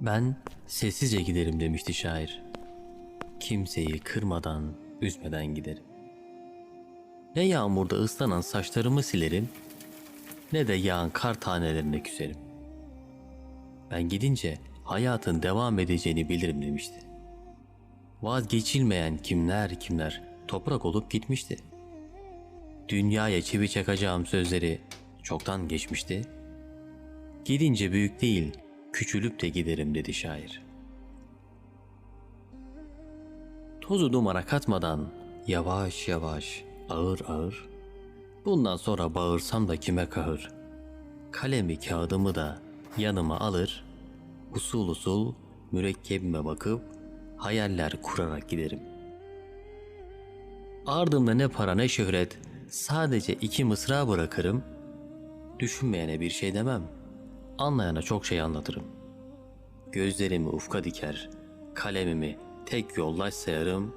Ben sessizce giderim demişti şair. Kimseyi kırmadan, üzmeden giderim. Ne yağmurda ıslanan saçlarımı silerim, ne de yağan kar tanelerine küserim. Ben gidince hayatın devam edeceğini bilirim demişti. Vazgeçilmeyen kimler kimler toprak olup gitmişti. Dünyaya çivi çakacağım sözleri çoktan geçmişti. Gidince büyük değil, küçülüp de giderim dedi şair. Tozu dumana katmadan yavaş yavaş, ağır ağır, bundan sonra bağırsam da kime kahır, kalemi kağıdımı da yanıma alır, usul usul mürekkebime bakıp hayaller kurarak giderim. Ardımda ne para ne şöhret, sadece iki mısra bırakırım, düşünmeyene bir şey demem, anlayana çok şey anlatırım. Gözlerimi ufka diker, kalemimi tek yoldaş sayarım,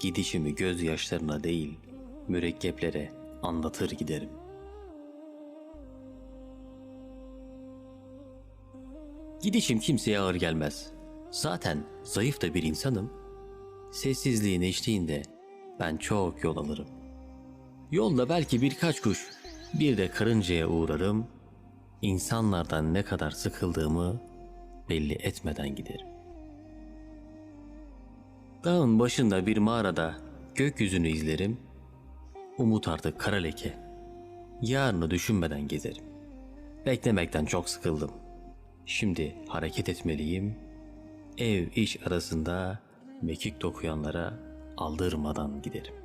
gidişimi gözyaşlarına değil, mürekkeplere anlatır giderim. Gidişim kimseye ağır gelmez. Zaten zayıf da bir insanım. Sessizliğin eşliğinde ben çok yol alırım. Yolda belki birkaç kuş, bir de karıncaya uğrarım. İnsanlardan ne kadar sıkıldığımı belli etmeden giderim. Dağın başında bir mağarada gökyüzünü izlerim. Umut artık kara leke. Yarını düşünmeden gezerim. Beklemekten çok sıkıldım. Şimdi hareket etmeliyim. Ev iş arasında mekik dokuyanlara aldırmadan giderim.